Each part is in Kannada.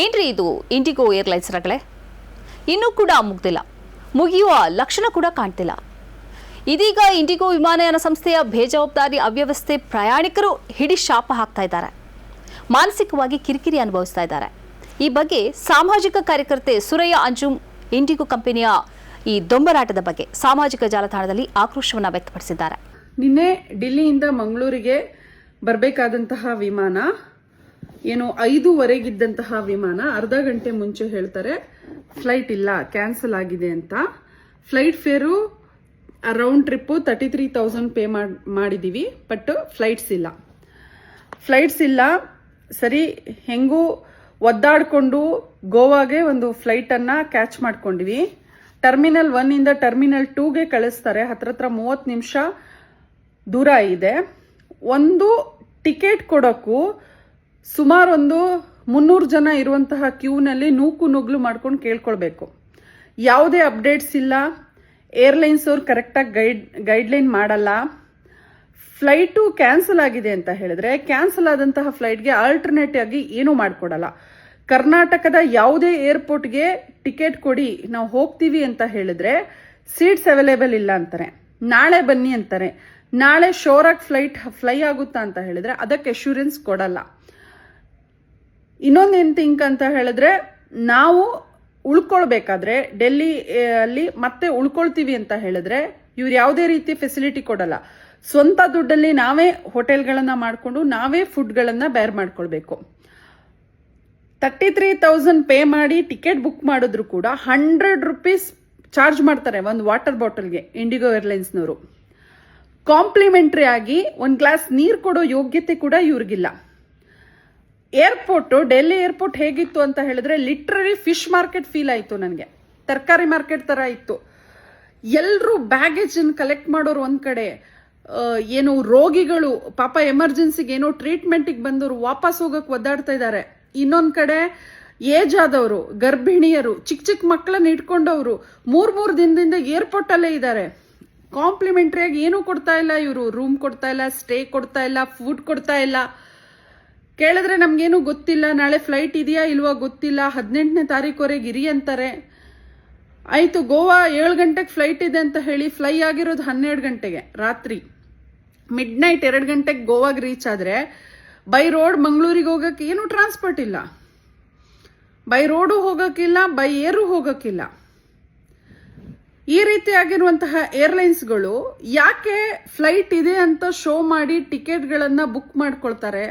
ಏನ್ರಿ ಇದು ಇಂಡಿಗೋ ಏರ್ಲೈನ್ಸ್ ರಗಳೇ? ಇನ್ನೂ ಕೂಡ ಮುಗ್ದಿಲ್ಲ. ಮುಗಿಯುವ ಲಕ್ಷಣ ಕೂಡ ಕಾಣ್ತಿಲ್ಲ. ಇದೀಗ ಇಂಡಿಗೋ ವಿಮಾನಯಾನ ಸಂಸ್ಥೆಯ ಬೇಜವಾಬ್ದಾರಿ ಅವ್ಯವಸ್ಥೆ ಪ್ರಯಾಣಿಕರು ಹಿಡಿ ಶಾಪ ಹಾಕ್ತಾ ಇದ್ದಾರೆ. ಮಾನಸಿಕವಾಗಿ ಕಿರಿಕಿರಿ ಅನುಭವಿಸ್ತಾ ಇದ್ದಾರೆ. ಈ ಬಗ್ಗೆ ಸಾಮಾಜಿಕ ಕಾರ್ಯಕರ್ತೆ ಸುರಯ್ಯ ಅಂಜುಮ್ ಇಂಡಿಗೋ ಕಂಪನಿಯ ಈ ದೊಂಬರಾಟದ ಬಗ್ಗೆ ಸಾಮಾಜಿಕ ಜಾಲತಾಣದಲ್ಲಿ ಆಕ್ರೋಶವನ್ನು ವ್ಯಕ್ತಪಡಿಸಿದ್ದಾರೆ. ನಿನ್ನೆ ಡಿಲ್ಲಿಯಿಂದ ಮಂಗಳೂರಿಗೆ ಬರಬೇಕಾದಂತಹ ವಿಮಾನ ಏನು ಐದೂವರೆಗಿದ್ದಂತಹ ವಿಮಾನ ಅರ್ಧ ಗಂಟೆ ಮುಂಚೆ ಹೇಳ್ತಾರೆ ಫ್ಲೈಟ್ ಇಲ್ಲ ಕ್ಯಾನ್ಸಲ್ ಆಗಿದೆ ಅಂತ. Flight fare round trip thirty three thousand pay ಮಾಡಿದ್ದೀವಿ ಬಟ್ ಫ್ಲೈಟ್ಸ್ ಇಲ್ಲ. ಫ್ಲೈಟ್ಸ್ ಇಲ್ಲ, ಸರಿ, ಹೆಂಗೂ ಒದ್ದಾಡಿಕೊಂಡು ಗೋವಾಗೆ ಒಂದು ಫ್ಲೈಟನ್ನು ಕ್ಯಾಚ್ ಮಾಡ್ಕೊಂಡಿವಿ. ಟರ್ಮಿನಲ್ ಒನ್ನಿಂದ ಟರ್ಮಿನಲ್ ಟೂಗೆ ಕಳಿಸ್ತಾರೆ ಹತ್ರ ಹತ್ರ ಮೂವತ್ತು ನಿಮಿಷ ದೂರ ಇದೆ. ಒಂದು ಟಿಕೆಟ್ ಕೊಡೋಕ್ಕೂ ಸುಮಾರು ಒಂದು ಮುನ್ನೂರು ಜನ ಇರುವಂತಹ ಕ್ಯೂನಲ್ಲಿ ನೂಕು ನುಗ್ಲು ಮಾಡ್ಕೊಂಡು ಕೇಳ್ಕೊಳ್ಬೇಕು. ಯಾವುದೇ ಅಪ್ಡೇಟ್ಸ್ ಇಲ್ಲ. ಏರ್ಲೈನ್ಸ್ ಅವ್ರು ಕರೆಕ್ಟಾಗಿ ಗೈಡ್, ಗೈಡ್ಲೈನ್ ಮಾಡಲ್ಲ. ಫ್ಲೈಟು ಕ್ಯಾನ್ಸಲ್ ಆಗಿದೆ ಅಂತ ಹೇಳಿದ್ರೆ ಕ್ಯಾನ್ಸಲ್ ಆದಂತಹ ಫ್ಲೈಟ್ಗೆ ಆಲ್ಟರ್ನೇಟಿವ್ ಆಗಿ ಏನೂ ಮಾಡಿಕೊಡಲ್ಲ. ಕರ್ನಾಟಕದ ಯಾವುದೇ ಏರ್ಪೋರ್ಟ್ಗೆ ಟಿಕೆಟ್ ಕೊಡಿ, ನಾವು ಹೋಗ್ತೀವಿ ಅಂತ ಹೇಳಿದ್ರೆ ಸೀಟ್ಸ್ ಅವೈಲೇಬಲ್ ಇಲ್ಲ ಅಂತಾರೆ. ನಾಳೆ ಬನ್ನಿ ಅಂತಾರೆ. ನಾಳೆ ಶೋರಾಗಿ ಫ್ಲೈಟ್, ಫ್ಲೈ ಆಗುತ್ತಾ ಅಂತ ಹೇಳಿದ್ರೆ ಅದಕ್ಕೆ ಅಶ್ಯೂರೆನ್ಸ್ ಕೊಡಲ್ಲ. ಇನ್ನೊಂದೇನು ಥಿಂಕ್ ಅಂತ ಹೇಳಿದ್ರೆ, ನಾವು ಉಳ್ಕೊಳ್ಬೇಕಾದ್ರೆ ಡೆಲ್ಲಿ ಅಲ್ಲಿ ಮತ್ತೆ ಉಳ್ಕೊಳ್ತೀವಿ ಅಂತ ಹೇಳಿದ್ರೆ, ಇವ್ರು ಯಾವುದೇ ರೀತಿ ಫೆಸಿಲಿಟಿ ಕೊಡಲ್ಲ. ಸ್ವಂತ ದುಡ್ಡಲ್ಲಿ ನಾವೇ ಹೋಟೆಲ್ಗಳನ್ನು ಮಾಡಿಕೊಂಡು, ನಾವೇ ಫುಡ್ಗಳನ್ನು ಬೇರ್ ಮಾಡ್ಕೊಳ್ಬೇಕು. ತರ್ಟಿ ತ್ರೀ ತೌಸಂಡ್ ಪೇ ಮಾಡಿ ಟಿಕೆಟ್ ಬುಕ್ ಮಾಡಿದ್ರು ಕೂಡ ಹಂಡ್ರೆಡ್ ರುಪೀಸ್ ಚಾರ್ಜ್ ಮಾಡ್ತಾರೆ ಒಂದು ವಾಟರ್ ಬಾಟಲ್ಗೆ ಇಂಡಿಗೋ ಏರ್ಲೈನ್ಸ್ನವರು ಕಾಂಪ್ಲಿಮೆಂಟ್ರಿ ಆಗಿ ಒಂದು ಗ್ಲಾಸ್ ನೀರು ಕೊಡೋ ಯೋಗ್ಯತೆ ಕೂಡ ಇವ್ರಿಗಿಲ್ಲ. ಏರ್ಪೋರ್ಟು ಡೆಲ್ಲಿ ಏರ್ಪೋರ್ಟ್ ಹೇಗಿತ್ತು ಅಂತ ಹೇಳಿದ್ರೆ ಲಿಟ್ರರಿ ಫಿಶ್ ಮಾರ್ಕೆಟ್ ಫೀಲ್ ಆಯಿತು ನನಗೆ. ತರಕಾರಿ ಮಾರ್ಕೆಟ್ ಥರ ಇತ್ತು. ಎಲ್ಲರೂ ಬ್ಯಾಗೇಜನ್ನು ಕಲೆಕ್ಟ್ ಮಾಡೋರು ಒಂದು ಕಡೆ ಏನು ರೋಗಿಗಳು, ಪಾಪ ಎಮರ್ಜೆನ್ಸಿಗೆ ಏನೋ ಟ್ರೀಟ್ಮೆಂಟಿಗೆ ಬಂದವರು ವಾಪಸ್ ಹೋಗಕ್ಕೆ ಒದ್ದಾಡ್ತಾ ಇದ್ದಾರೆ. ಇನ್ನೊಂದು ಕಡೆ ಏಜ್ ಆದವರು, ಗರ್ಭಿಣಿಯರು ಚಿಕ್ಕ ಚಿಕ್ಕ ಮಕ್ಕಳನ್ನ ಇಟ್ಕೊಂಡವರು ಮೂರು ಮೂರು ದಿನದಿಂದ ಏರ್ಪೋರ್ಟ್ ಅಲ್ಲೇ ಇದ್ದಾರೆ. ಕಾಂಪ್ಲಿಮೆಂಟ್ರಿಯಾಗಿ ಏನೂ ಕೊಡ್ತಾ ಇಲ್ಲ ಇವರು. ರೂಮ್ ಕೊಡ್ತಾ ಇಲ್ಲ ಸ್ಟೇ ಕೊಡ್ತಾ ಇಲ್ಲ ಫುಡ್ ಕೊಡ್ತಾ ಇಲ್ಲ. ಕೇಳಿದ್ರೆ ನಮ್ಗೇನು ಗೊತ್ತಿಲ್ಲ, ನಾಳೆ ಫ್ಲೈಟ್ ಇದೆಯಾ ಇಲ್ವಾ ಗೊತ್ತಿಲ್ಲ, ಹದಿನೆಂಟನೇ ತಾರೀಕುವರೆಗೆ ಇರಿ ಅಂತಾರೆ. ಆಯಿತು, ಗೋವಾ ಏಳು ಗಂಟೆಗೆ ಫ್ಲೈಟ್ ಇದೆ ಅಂತ ಹೇಳಿ ಫ್ಲೈ ಆಗಿರೋದು ಹನ್ನೆರಡು ಗಂಟೆಗೆ, ರಾತ್ರಿ. ಮಿಡ್ ನೈಟ್ ಎರಡು ಗಂಟೆಗೆ ಗೋವಾಗೆ ರೀಚ್ ಆದರೆ ಬೈ ರೋಡ್ ಮಂಗಳೂರಿಗೆ ಹೋಗೋಕ್ಕೆ ಏನೂ ಟ್ರಾನ್ಸ್ಪೋರ್ಟ್ ಇಲ್ಲ. ಬೈ ರೋಡು ಹೋಗೋಕ್ಕಿಲ್ಲ ಬೈ ಏರು ಹೋಗೋಕ್ಕಿಲ್ಲ. ಈ ರೀತಿಯಾಗಿರುವಂತಹ ಏರ್ಲೈನ್ಸ್ಗಳು ಯಾಕೆ ಫ್ಲೈಟ್ ಇದೆ ಅಂತ ಶೋ ಮಾಡಿ ಟಿಕೆಟ್ಗಳನ್ನು ಬುಕ್ ಮಾಡ್ಕೊಳ್ತಾರೆ?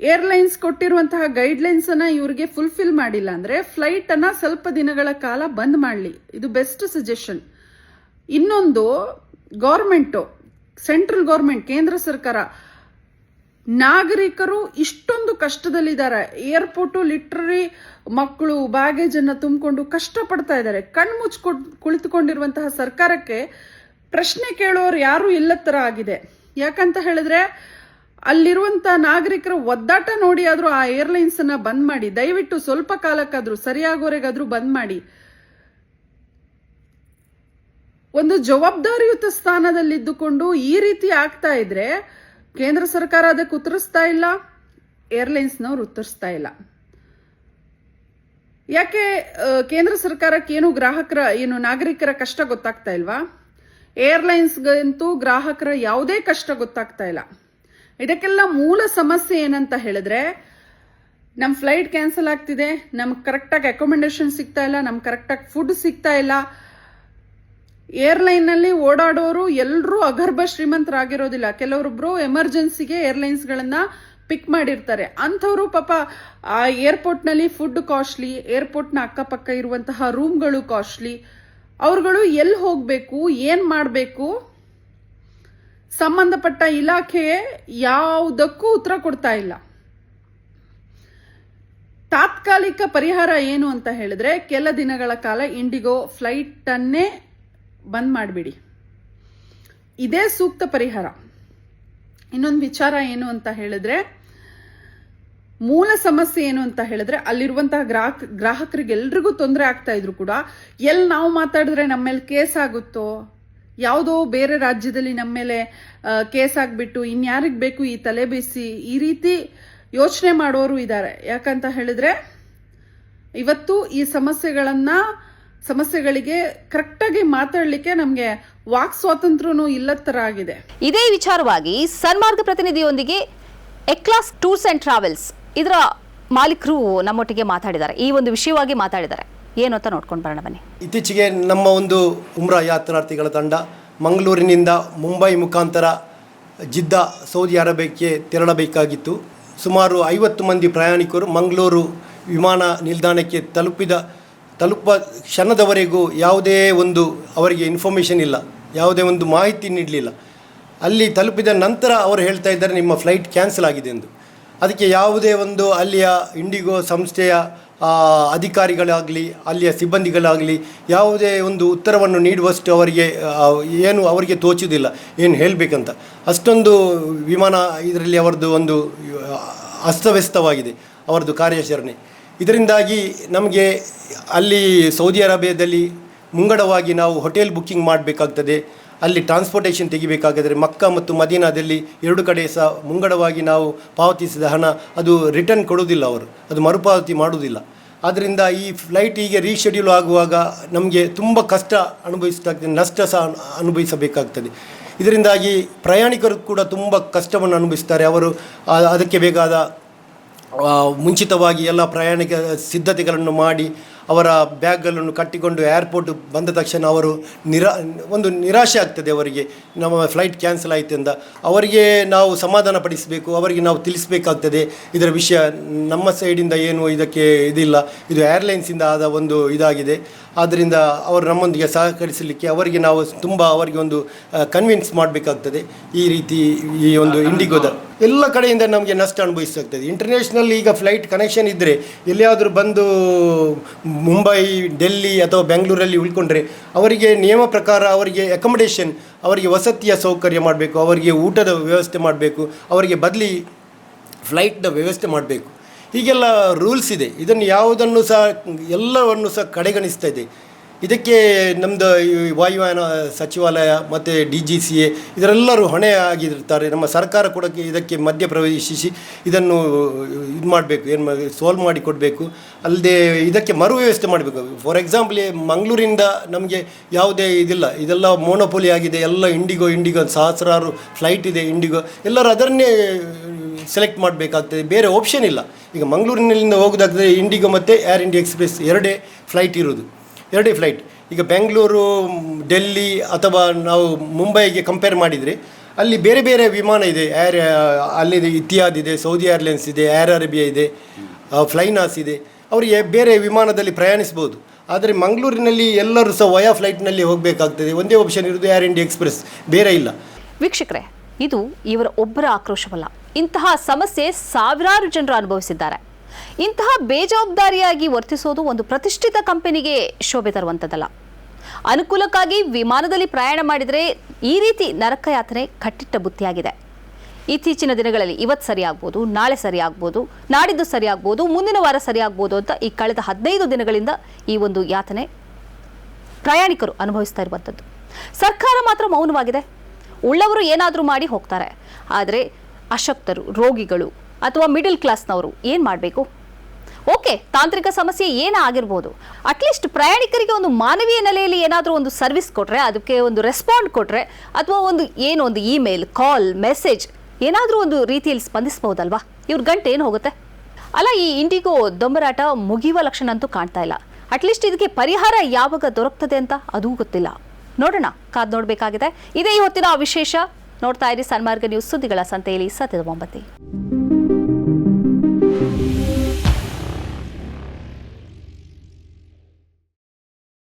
ಏರ್ಲೈನ್ಸ್ ಕೊಟ್ಟಿರುವಂತಹ ಗೈಡ್ಲೈನ್ಸ್ ಅನ್ನ ಇವ್ರಿಗೆ ಫುಲ್ಫಿಲ್ ಮಾಡಿಲ್ಲ ಅಂದ್ರೆ ಫ್ಲೈಟ್ ಅನ್ನ ಸ್ವಲ್ಪ ದಿನಗಳ ಕಾಲ ಬಂದ್ ಮಾಡಲಿ. ಇದು ಬೆಸ್ಟ್ ಸಜೆಷನ್ ಇನ್ನೊಂದು ಗೌರ್ಮೆಂಟು ಸೆಂಟ್ರಲ್ ಗೌರ್ಮೆಂಟ್ ಕೇಂದ್ರ ಸರ್ಕಾರ, ನಾಗರಿಕರು ಇಷ್ಟೊಂದು ಕಷ್ಟದಲ್ಲಿದ್ದಾರೆ. ಏರ್ಪೋರ್ಟು ಲಿಟ್ರರಿ ಮಕ್ಕಳು ಬ್ಯಾಗೇಜ್ ಅನ್ನ ತುಂಬಿಕೊಂಡು ಕಷ್ಟಪಡ್ತಾ ಇದ್ದಾರೆ. ಕಣ್ಣು ಮುಚ್ಚಿ ಕುಳಿತುಕೊಂಡಿರುವಂತಹ ಸರ್ಕಾರಕ್ಕೆ ಪ್ರಶ್ನೆ ಕೇಳೋರು ಯಾರು ಇಲ್ಲ ತರ ಆಗಿದೆ. ಯಾಕಂತ ಹೇಳಿದ್ರೆ ಅಲ್ಲಿರುವಂತ ನಾಗರಿಕರ ಒದ್ದಾಟ ನೋಡಿ ಆದ್ರೂ ಆ ಏರ್ಲೈನ್ಸ್ ಅನ್ನ ಬಂದ್ ಮಾಡಿ, ದಯವಿಟ್ಟು ಸ್ವಲ್ಪ ಕಾಲಕ್ಕಾದ್ರೂ, ಸರಿಯಾಗೋರೆಗಾದ್ರೂ ಬಂದ್ ಮಾಡಿ. ಒಂದು ಜವಾಬ್ದಾರಿಯುತ ಸ್ಥಾನದಲ್ಲಿದ್ದುಕೊಂಡು ಈ ರೀತಿ ಆಗ್ತಾ ಇದ್ರೆ ಕೇಂದ್ರ ಸರ್ಕಾರ ಅದಕ್ಕೆ ಉತ್ತರಿಸ್ತಾ ಇಲ್ಲ ಏರ್ಲೈನ್ಸ್ನವ್ರು ಉತ್ತರಿಸ್ತಾ ಇಲ್ಲ. ಯಾಕೆ ಕೇಂದ್ರ ಸರ್ಕಾರಕ್ಕೆ ಏನು ಗ್ರಾಹಕರ, ಏನು ನಾಗರಿಕರ ಕಷ್ಟ ಗೊತ್ತಾಗ್ತಾ ಇಲ್ವಾ? ಏರ್ಲೈನ್ಸ್ಗಂತೂ ಗ್ರಾಹಕರ ಯಾವುದೇ ಕಷ್ಟ ಗೊತ್ತಾಗ್ತಾ ಇಲ್ಲ. ಇದಕ್ಕೆಲ್ಲ ಮೂಲ ಸಮಸ್ಯೆ ಏನಂತ ಹೇಳಿದ್ರೆ ನಮ್ಮ ಫ್ಲೈಟ್ ಕ್ಯಾನ್ಸಲ್ ಆಗ್ತಿದೆ, ನಮ್ಗೆ ಕರೆಕ್ಟಾಗಿ ಅಕೊಮೆಂಡೇಶನ್ ಸಿಗ್ತಾ ಇಲ್ಲ, ನಮ್ಗೆ ಕರೆಕ್ಟಾಗಿ ಫುಡ್ ಸಿಗ್ತಾ ಇಲ್ಲ. ಏರ್ಲೈನ್ನಲ್ಲಿ ಓಡಾಡೋರು ಎಲ್ಲರೂ ಅಗರ್ಭ ಶ್ರೀಮಂತರಾಗಿರೋದಿಲ್ಲ. ಕೆಲವರೊಬ್ರು ಎಮರ್ಜೆನ್ಸಿಗೆ ಏರ್ಲೈನ್ಸ್ಗಳನ್ನು ಪಿಕ್ ಮಾಡಿರ್ತಾರೆ. ಅಂಥವರು ಪಾಪ, ಆ ಏರ್ಪೋರ್ಟ್ನಲ್ಲಿ ಫುಡ್ ಕಾಸ್ಟ್ಲಿ ಏರ್ಪೋರ್ಟ್ನ ಅಕ್ಕಪಕ್ಕ ಇರುವಂತಹ ರೂಮ್ಗಳು ಕಾಸ್ಟ್ಲಿ ಅವ್ರುಗಳು ಎಲ್ಲಿ ಹೋಗಬೇಕು, ಏನು ಮಾಡಬೇಕು? ಸಂಬಂಧಪಟ್ಟ ಇಲಾಖೆ ಯಾವುದಕ್ಕೂ ಉತ್ತರ ಕೊಡ್ತಾ ಇಲ್ಲ. ತಾತ್ಕಾಲಿಕ ಪರಿಹಾರ ಏನು ಅಂತ ಹೇಳಿದ್ರೆ ಕೆಲ ದಿನಗಳ ಕಾಲ ಇಂಡಿಗೋ ಫ್ಲೈಟನ್ನೇ ಬಂದ್ ಮಾಡಿಬಿಡಿ. ಇದೇ ಸೂಕ್ತ ಪರಿಹಾರ. ಇನ್ನೊಂದು ವಿಚಾರ ಏನು ಅಂತ ಹೇಳಿದ್ರೆ, ಮೂಲ ಸಮಸ್ಯೆ ಏನು ಅಂತ ಹೇಳಿದ್ರೆ ಅಲ್ಲಿರುವಂತಹ ಗ್ರಾಹಕ ಗ್ರಾಹಕರಿಗೆ ಎಲ್ರಿಗೂ ತೊಂದರೆ ಆಗ್ತಾ ಇದ್ರು ಕೂಡ ಎಲ್ಲಿ ನಾವು ಮಾತಾಡಿದ್ರೆ ನಮ್ಮ ಕೇಸ್ ಆಗುತ್ತೋ ಯಾವುದೋ ಬೇರೆ ರಾಜ್ಯದಲ್ಲಿ ನಮ್ಮ ಮೇಲೆ ಕೇಸ್ ಆಗಿಬಿಟ್ಟು ಇನ್ಯಾರಿಗೆ ಬೇಕು ಈ ತಲೆ ಬೀಸಿ, ಈ ರೀತಿ ಯೋಚನೆ ಮಾಡೋರು ಇದ್ದಾರೆ ಯಾಕಂತ ಹೇಳಿದ್ರೆ, ಇವತ್ತು ಈ ಸಮಸ್ಯೆಗಳನ್ನು, ಸಮಸ್ಯೆಗಳಿಗೆ ಕರೆಕ್ಟಾಗಿ ಮಾತಾಡಲಿಕ್ಕೆ ನಮಗೆ ವಾಕ್ ಸ್ವಾತಂತ್ರ್ಯನೂ ಇಲ್ಲದ ಥರ ಆಗಿದೆ ಇದೇ ವಿಚಾರವಾಗಿ ಸನ್ಮಾರ್ಗ ಪ್ರತಿನಿಧಿಯೊಂದಿಗೆ ಎಕ್ಲಾಸ್ ಟೂರ್ಸ್ ಅಂಡ್ ಟ್ರಾವೆಲ್ಸ್ ಇದರ ಮಾಲೀಕರು ನಮ್ಮೊಟ್ಟಿಗೆ ಮಾತಾಡಿದ್ದಾರೆ. ಈ ಒಂದು ವಿಷಯವಾಗಿ ಮಾತಾಡಿದ್ದಾರೆ. ಏನು ಅಂತ ನೋಡ್ಕೊಂಡು ಬರೋಣ ಬನ್ನಿ. ಇತ್ತೀಚೆಗೆ ನಮ್ಮ ಒಂದು ಉಮ್ರಾ ಯಾತ್ರಾರ್ಥಿಗಳ ತಂಡ ಮಂಗಳೂರಿನಿಂದ ಮುಂಬೈ ಮುಖಾಂತರ ಜಿದ್ದಾ, ಸೌದಿ ಅರೇಬಿಯಾಕ್ಕೆ ತೆರಳಬೇಕಾಗಿತ್ತು. ಸುಮಾರು ಐವತ್ತು ಮಂದಿ ಪ್ರಯಾಣಿಕರು ಮಂಗಳೂರು ವಿಮಾನ ನಿಲ್ದಾಣಕ್ಕೆ ತಲುಪಿದ ತಲುಪ ಕ್ಷಣದವರೆಗೂ ಯಾವುದೇ ಒಂದು ಅವರಿಗೆ ಇನ್ಫಾರ್ಮೇಷನ್ ಇಲ್ಲ, ಯಾವುದೇ ಒಂದು ಮಾಹಿತಿ ನೀಡಲಿಲ್ಲ. ಅಲ್ಲಿ ತಲುಪಿದ ನಂತರ ಅವರು ಹೇಳ್ತಾ ಇದ್ದಾರೆ, ನಿಮ್ಮ ಫ್ಲೈಟ್ ಕ್ಯಾನ್ಸಲ್ ಆಗಿದೆ ಎಂದು. ಅದಕ್ಕೆ ಯಾವುದೇ ಒಂದು ಅಲ್ಲಿಯ ಇಂಡಿಗೋ ಸಂಸ್ಥೆಯ ಅಧಿಕಾರಿಗಳಾಗಲಿ, ಅಲ್ಲಿಯ ಸಿಬ್ಬಂದಿಗಳಾಗಲಿ ಯಾವುದೇ ಒಂದು ಉತ್ತರವನ್ನು ನೀಡುವಷ್ಟು ಅವರಿಗೆ ಏನು ಅವರಿಗೆ ತೋಚುವುದಿಲ್ಲ, ಏನು ಹೇಳಬೇಕಂತ. ಅಷ್ಟೊಂದು ವಿಮಾನ ಇದರಲ್ಲಿ ಅವರದ್ದು ಒಂದು ಅಸ್ತವ್ಯಸ್ತವಾಗಿದೆ, ಅವರದ್ದು ಕಾರ್ಯಾಚರಣೆ. ಇದರಿಂದಾಗಿ ನಮಗೆ ಅಲ್ಲಿ ಸೌದಿ ಅರೇಬಿಯಾದಲ್ಲಿ ಮುಂಗಡವಾಗಿ ನಾವು ಹೋಟೆಲ್ ಬುಕ್ಕಿಂಗ್ ಮಾಡಬೇಕಾಗ್ತದೆ. ಅಲ್ಲಿ ಟ್ರಾನ್ಸ್ಪೋರ್ಟೇಷನ್ ತೆಗಿಬೇಕಾಗಿದ್ರೆ ಮಕ್ಕ ಮತ್ತು ಮದೀನಾದಲ್ಲಿ ಎರಡು ಕಡೆ ಸಹ ಮುಂಗಡವಾಗಿ ನಾವು ಪಾವತಿಸಿದ ಹಣ ಅದು ರಿಟರ್ನ್ ಕೊಡುವುದಿಲ್ಲ ಅವರು. ಅದು ಮರುಪಾವತಿ ಮಾಡುವುದಿಲ್ಲ. ಆದ್ದರಿಂದ ಈ ಫ್ಲೈಟ್ ಹೀಗೆ ರೀಶೆಡ್ಯೂಲ್ ಆಗುವಾಗ ನಮಗೆ ತುಂಬ ಕಷ್ಟ ಅನುಭವಿಸಬೇಕಾಗ್ತದೆ ನಷ್ಟ ಸಹ ಅನುಭವಿಸಬೇಕಾಗ್ತದೆ. ಇದರಿಂದಾಗಿ ಪ್ರಯಾಣಿಕರು ಕೂಡ ತುಂಬ ಕಷ್ಟವನ್ನು ಅನುಭವಿಸ್ತಾರೆ. ಅವರು ಅದಕ್ಕೆ ಬೇಕಾದ ಮುಂಚಿತವಾಗಿ ಎಲ್ಲ ಪ್ರಯಾಣಿಕ ಸಿದ್ಧತೆಗಳನ್ನು ಮಾಡಿ ಅವರ ಬ್ಯಾಗ್ಗಳನ್ನು ಕಟ್ಟಿಕೊಂಡು ಏರ್ಪೋರ್ಟ್ ಬಂದ ತಕ್ಷಣ ಅವರು ನಿರಾ ಒಂದು ನಿರಾಶೆ ಆಗ್ತದೆ ಅವರಿಗೆ. ನಮ್ಮ ಫ್ಲೈಟ್ ಕ್ಯಾನ್ಸಲ್ ಆಯಿತು ಅಂತ ಅವರಿಗೆ ನಾವು ಸಮಾಧಾನ ಪಡಿಸಬೇಕು ಅವರಿಗೆ ನಾವು ತಿಳಿಸಬೇಕಾಗ್ತದೆ. ಇದರ ವಿಷಯ ನಮ್ಮ ಸೈಡಿಂದ ಏನು ಇದಕ್ಕೆ ಇದಿಲ್ಲ. ಇದು ಏರ್ಲೈನ್ಸಿಂದ ಆದ ಒಂದು ಇದಾಗಿದೆ. ಆದ್ದರಿಂದ ಅವರು ನಮ್ಮೊಂದಿಗೆ ಸಹಕರಿಸಲಿಕ್ಕೆ ಅವರಿಗೆ ನಾವು ತುಂಬ ಅವರಿಗೆ ಒಂದು ಕನ್ವಿನ್ಸ್ ಮಾಡಬೇಕಾಗ್ತದೆ. ಈ ರೀತಿ ಈ ಒಂದು ಇಂಡಿಗೋದ ಎಲ್ಲ ಕಡೆಯಿಂದ ನಮಗೆ ನಷ್ಟ ಅನುಭವಿಸಾಗ್ತದೆ ಇಂಟರ್ನ್ಯಾಷನಲ್ ಈಗ ಫ್ಲೈಟ್ ಕನೆಕ್ಷನ್ ಇದ್ದರೆ ಎಲ್ಲಿಯಾದರೂ ಬಂದು ಮುಂಬೈ, ಡೆಲ್ಲಿ ಅಥವಾ ಬೆಂಗಳೂರಲ್ಲಿ ಉಳ್ಕೊಂಡ್ರೆ ಅವರಿಗೆ ನಿಯಮ ಪ್ರಕಾರ ಅವರಿಗೆ ಅಕೊಮಡೇಷನ್ ಅವರಿಗೆ ವಸತಿಯ ಸೌಕರ್ಯ ಮಾಡಬೇಕು, ಅವರಿಗೆ ಊಟದ ವ್ಯವಸ್ಥೆ ಮಾಡಬೇಕು, ಅವರಿಗೆ ಬದಲಿ ಫ್ಲೈಟ್ನ ವ್ಯವಸ್ಥೆ ಮಾಡಬೇಕು. ಹೀಗೆಲ್ಲ ರೂಲ್ಸ್ ಇದೆ. ಇದನ್ನು ಯಾವುದನ್ನು ಸಹ, ಎಲ್ಲವನ್ನು ಸಹ ಕಡೆಗಣಿಸ್ತಾ ಇದೆ. ಇದಕ್ಕೆ ನಮ್ಮದು ವಾಯುಯಾನ ಸಚಿವಾಲಯ ಮತ್ತು ಡಿ ಜಿ ಸಿ ಎ ಇದರೆಲ್ಲರೂ ಹೊಣೆ ಆಗಿರ್ತಾರೆ. ನಮ್ಮ ಸರ್ಕಾರ ಕೂಡ ಇದಕ್ಕೆ ಮಧ್ಯ ಪ್ರವೇಶಿಸಿ ಇದನ್ನು ಇದು ಮಾಡಬೇಕು, ಏನು ಸೋಲ್ವ್ ಮಾಡಿ ಕೊಡಬೇಕು. ಅಲ್ಲದೆ ಇದಕ್ಕೆ ಮರು ವ್ಯವಸ್ಥೆ ಮಾಡಬೇಕು. ಫಾರ್ ಎಕ್ಸಾಂಪಲ್ ಮಂಗಳೂರಿಂದ ನಮಗೆ ಯಾವುದೇ ಇದಿಲ್ಲ. ಇದೆಲ್ಲ ಮೋನೋಪೋಲಿ ಆಗಿದೆ. ಎಲ್ಲ ಇಂಡಿಗೋ ಇಂಡಿಗೋ ಸಹಸ್ರಾರು ಫ್ಲೈಟ್ ಇದೆ ಇಂಡಿಗೋ ಎಲ್ಲರೂ ಅದನ್ನೇ ಸೆಲೆಕ್ಟ್ ಮಾಡಬೇಕಾಗ್ತದೆ. ಬೇರೆ ಆಪ್ಷನ್ ಇಲ್ಲ. ಈಗ ಮಂಗಳೂರಿನಲ್ಲಿಂದ ಹೋಗೋದಾದರೆ ಇಂಡಿಗೋ ಮತ್ತು ಏರ್ ಇಂಡಿಯಾ ಎಕ್ಸ್ಪ್ರೆಸ್ ಎರಡೇ ಫ್ಲೈಟ್ ಇರೋದು. ಎರಡೇ ಫ್ಲೈಟ್ ಈಗ ಬೆಂಗಳೂರು, ಡೆಲ್ಲಿ ಅಥವಾ ನಾವು ಮುಂಬೈಗೆ ಕಂಪೇರ್ ಮಾಡಿದರೆ, ಅಲ್ಲಿ ಬೇರೆ ಬೇರೆ ವಿಮಾನ ಇದೆ. ಏರ್ ಅಲ್ಲಿ ಇತಿಹಾದ್ ಇದೆ ಸೌದಿ ಏರ್ಲೈನ್ಸ್ ಇದೆ ಏರ್ ಅರೇಬಿಯಾ ಇದೆ ಫ್ಲೈನಾಸ್ ಇದೆ. ಅವರಿಗೆ ಬೇರೆ ವಿಮಾನದಲ್ಲಿ ಪ್ರಯಾಣಿಸ್ಬೋದು. ಆದರೆ ಮಂಗಳೂರಿನಲ್ಲಿ ಎಲ್ಲರೂ ಸಹ ವಯಾ ಫ್ಲೈಟ್ನಲ್ಲಿ ಹೋಗಬೇಕಾಗ್ತದೆ. ಒಂದೇ ಆಪ್ಷನ್ ಇರೋದು ಏರ್ ಇಂಡಿಯಾ ಎಕ್ಸ್ಪ್ರೆಸ್ ಬೇರೆ ಇಲ್ಲ. ವೀಕ್ಷಕರೇ, ಇದು ಇವರ ಒಬ್ಬರ ಆಕ್ರೋಶವಲ್ಲ. ಇಂತಹ ಸಮಸ್ಯೆ ಸಾವಿರಾರು ಜನರು ಅನುಭವಿಸಿದ್ದಾರೆ. ಇಂತಹ ಬೇಜವಾಬ್ದಾರಿಯಾಗಿ ವರ್ತಿಸೋದು ಒಂದು ಪ್ರತಿಷ್ಠಿತ ಕಂಪನಿಗೆ ಶೋಭೆ ತರುವಂಥದ್ದಲ್ಲ. ಅನುಕೂಲಕ್ಕಾಗಿ ವಿಮಾನದಲ್ಲಿ ಪ್ರಯಾಣ ಮಾಡಿದರೆ ಈ ರೀತಿ ನರಕ ಯಾತನೆ ಕಟ್ಟಿಟ್ಟ ಬುತ್ತಿಯಾಗಿದೆ. ಇತ್ತೀಚಿನ ದಿನಗಳಲ್ಲಿ ಇವತ್ತು ಸರಿಯಾಗ್ಬೋದು, ನಾಳೆ ಸರಿಯಾಗ್ಬೋದು, ನಾಡಿದ್ದು ಸರಿಯಾಗ್ಬೋದು, ಮುಂದಿನ ವಾರ ಸರಿಯಾಗ್ಬೋದು ಅಂತ ಈ ಕಳೆದ ಹದಿನೈದು ದಿನಗಳಿಂದ ಈ ಒಂದು ಯಾತನೆ ಪ್ರಯಾಣಿಕರು ಅನುಭವಿಸ್ತಾ ಇರುವಂಥದ್ದು. ಸರ್ಕಾರ ಮಾತ್ರ ಮೌನವಾಗಿದೆ. ಉಳ್ಳವರು ಏನಾದರೂ ಮಾಡಿ ಹೋಗ್ತಾರೆ. ಆದರೆ ಅಶಕ್ತರು, ರೋಗಿಗಳು ಅಥವಾ ಮಿಡಲ್ ಕ್ಲಾಸ್ನವರು ಏನು ಮಾಡಬೇಕು? ಓಕೆ ತಾಂತ್ರಿಕ ಸಮಸ್ಯೆ ಏನೇ ಆಗಿರ್ಬೋದು ಅಟ್ಲೀಸ್ಟ್ ಪ್ರಯಾಣಿಕರಿಗೆ ಒಂದು ಮಾನವೀಯ ನೆಲೆಯಲ್ಲಿ ಏನಾದರೂ ಒಂದು ಸರ್ವಿಸ್ ಕೊಟ್ಟರೆ ಅದಕ್ಕೆ ಒಂದು ರೆಸ್ಪಾಂಡ್ ಕೊಟ್ಟರೆ ಅಥವಾ ಒಂದು ಏನು ಒಂದು ಇಮೇಲ್ ಕಾಲ್ ಮೆಸೇಜ್ ಏನಾದರೂ ಒಂದು ರೀತಿಯಲ್ಲಿ ಸ್ಪಂದಿಸ್ಬೋದಲ್ವಾ ಇವ್ರ ಗಂಟೆ ಏನು ಹೋಗುತ್ತೆ? ಅಲ್ಲ, ಈ ಇಂಡಿಗೋ ದೊಂಬರಾಟ ಮುಗಿಯುವ ಲಕ್ಷಣ ಅಂತೂ ಕಾಣ್ತಾ ಇಲ್ಲ. ಅಟ್ಲೀಸ್ಟ್ ಇದಕ್ಕೆ ಪರಿಹಾರ ಯಾವಾಗ ದೊರಕ್ತದೆ ಅಂತ ಅದೂ ಗೊತ್ತಿಲ್ಲ. ನೋಡೋಣ, ಕಾದ್ ನೋಡಬೇಕಾಗಿದೆ. ಇದೇ ಈ ಹೊತ್ತಿನ ವಿಶೇಷ. ನೋಡ್ತಾ ಇರಿ ಸನ್ಮಾರ್ಗ ನ್ಯೂಸ್ ಸುದ್ದಿಗಳ ಸಂತೆಯಲ್ಲಿ ಸತ್ಯದ ಮೊಂಬತ್ತಿ